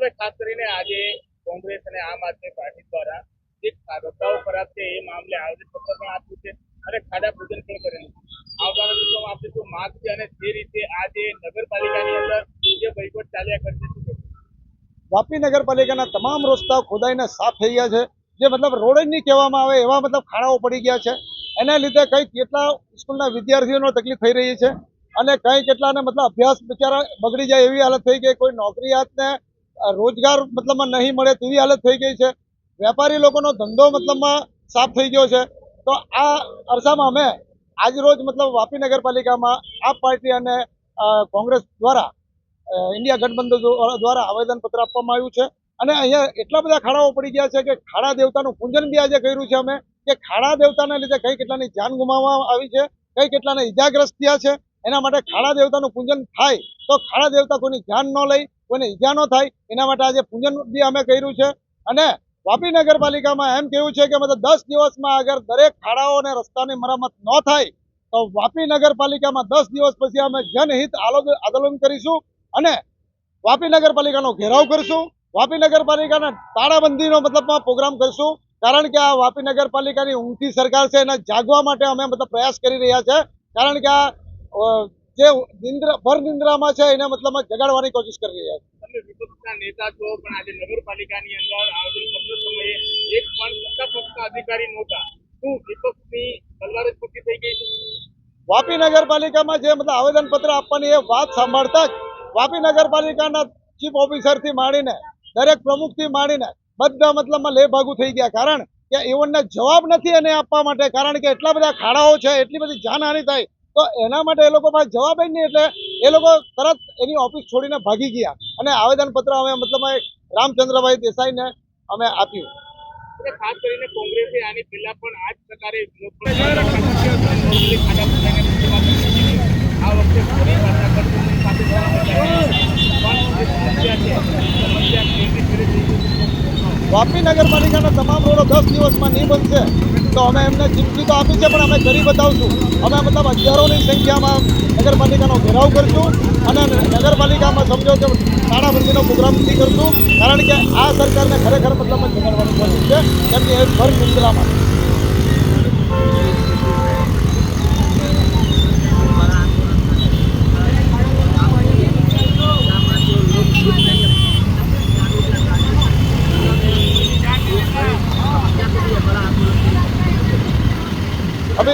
હર્ષદભાઈ ખાસ કરીને આજે કોંગ્રેસ અને આમ આદમી પાર્ટી દ્વારા જે રસ્તાઓ ખરાબ છે એ મામલે આવેદનપત્ર પણ આપ્યું છે અને ખાડા પૂજન પણ કરેલું આવનારા દિવસોમાં આપણે શું માગ છે અને જે રીતે આજે નગરપાલિકાની અંદર જે વહીવટ ચાલ્યા કરશે વાપી નગરપાલિકાના તમામ રસ્તાઓ ખોદાઈને સાફ થઈ ગયા છે, જે મતલબ રોડ જ નહીં કહેવામાં આવે એવા મતલબ ખાડાઓ પડી ગયા છે. એના લીધે કંઈ કેટલા સ્કૂલના વિદ્યાર્થીઓને તકલીફ થઈ રહી છે અને કંઈ કેટલાને મતલબ અભ્યાસ બિચારા બગડી જાય એવી હાલત થઈ ગઈ કોઈ નોકરીયાતને રોજગાર મતલબમાં નહીં મળે તેવી હાલત થઈ ગઈ છે. વેપારી લોકોનો ધંધો મતલબમાં સાફ થઈ ગયો છે. તો આ અરસામાં અમે આજ રોજ મતલબ વાપી નગરપાલિકામાં આપ પાર્ટી અને કોંગ્રેસ દ્વારા ઇન્ડિયા ગઠબંધન દ્વારા આવેદનપત્ર આપવામાં આવ્યું છે. અને અહીંયા એટલા બધા ખાડાઓ પડી ગયા છે કે ખાડા દેવતાનું પૂજન બી આજે કર્યું છે અમે, કે ખાડા દેવતાના લીધે કઈ કેટલાની જાન ગુમાવવામાં આવી છે, કઈ કેટલાને ઈજાગ્રસ્ત થયા છે. એના માટે ખાડા દેવતાનું પૂજન થાય તો ખાડા દેવતા કોઈની જાન ન લઈ કોઈને ઈજા ન થાય, એના માટે આજે પૂજન બી અમે કર્યું છે. અને વાપી નગરપાલિકામાં એમ કેવું છે કે મતલબ દસ દિવસમાં અગર દરેક ખાડાઓ અને રસ્તાની મરામત ન થાય, તો વાપી નગરપાલિકામાં દસ દિવસ પછી અમે જનહિત આંદોલન કરીશું અને વાપી નગરપાલિકાનો ઘેરાવ કરશું. વાપી નગરપાલિકાના તાળાબંધીનો મતલબમાં પ્રોગ્રામ કરશું. કારણ કે આ વાપી નગરપાલિકાની ઊંઘતી સરકાર છે એને જાગવા માટે અમે મતલબ પ્રયાસ કરી રહ્યા છે. કારણ કે આ જે નિંદ્રા ભર નિંદ્રામાં છે એને મતલબ જગાડવાની કોશિશ કરી રહ્યા છે. વિપક્ષના નેતા છો પણ આજે નગરપાલિકાની અંદર આવેદનપત્ર સમયે એક પણ સત્તા અધિકારી નહોતા. શું વિપક્ષની તલવાર જ થઈ ગઈ વાપી નગરપાલિકામાં જે મતલબ આવેદનપત્ર આપવાની એ વાત સાંભળતા જ વાપી નગરપાલિકાના ચીફ ઓફિસરથી માંડીને દરેક પ્રમુખથી માંડીને બધા મતલબમાં લેભાગુ થઈ ગયા. કારણ કે એવોને જવાબ નથી એને આપવા માટે. કારણ કે એટલા બધા ખાડાઓ છે એટલી બધી જાનહાનિ થાય તો એના માટે એ લોકો પાસે જવાબ જ નહીં એટલે એ લોકો તરત એની ઓફિસ છોડીને ભાગી ગયા. અને આવેદનપત્ર અમે મતલબ રામચંદ્રભાઈ દેસાઈને અમે આપ્યું. ખાસ કરીને કોંગ્રેસે આની પહેલા પણ આ જ પ્રકારે વિરોધ પણ નોર્મલી ખાડા પૂજાને રજૂઆત કરી હતી. આ વખતે ફરી પાછા ગઠબંધન સાથે પણ જે સમસ્યા છે સમસ્યા કેવી રીતે થઈ ગઈ છે? વાપી નગરપાલિકાના તમામ રોડો દસ દિવસમાં નહીં બનશે. તો અમે એમને ચીમકી તો આપી છે, પણ અમે કરી બતાવશું. અમે મતલબ હજારોની સંખ્યામાં નગરપાલિકાનો ઘેરાવ કરશું અને નગરપાલિકામાં સમજો કે નાણાબંધીનો પ્રોગ્રામ નથી કરશું. કારણ કે આ સરકારને ખરેખર મતલબ જગાડવાની જરૂર છે. કે એ ભર નિંદ્રામાં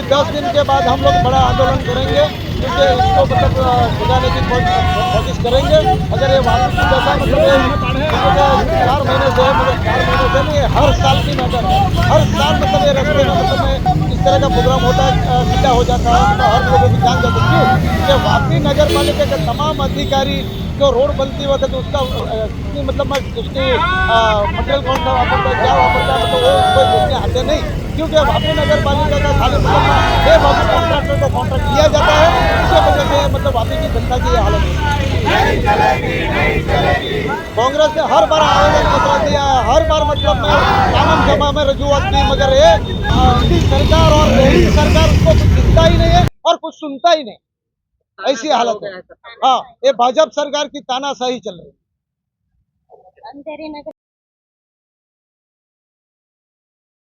दस दिन के बाद हम लोग बड़ा आंदोलन करेंगे क्योंकि इसको मतलब अ, सुधारने की को- कोशिश करेंगे अगर ये वापस जैसा मतलब ये मतलब चार महीने से मतलब महीने ये हर साल की मैटर है हर साल मतलब ये रस्ते में मतलब इस तरह का प्रोग्राम होता है सीधा हो जाता है तो हर लोगों की जान जाती है। क्यों कि वापी नगर पालिका के तमाम अधिकारी जो रोड बनती वक्त उसका अ, कितनी मतलब में उसकी मटेरियल कौन सा वापरता है क्या वापरता है तो वो कोई देखने आते नहीं। क्योंकि वापी नगर पालिका का खाली मतलब ये वापी कॉन्ट्रैक्टर को कॉन्ट्रैक्ट दिया जाता है इसकी वजह से मतलब वापी की जनता की हालत है। कांग्रेस ने हर बार आवेदन पत्र दिया है हर बार मतलब में कानून सभा में रजूआत की मगर ये अ, मोदी सरकार और मोदी सरकार उसको कुछ सुनता ही नहीं है और कुछ सुनता ही नहीं ऐसी हालत है हाँ ये भाजपा सरकार की तानाशाही चल रही है अंधेरी नगर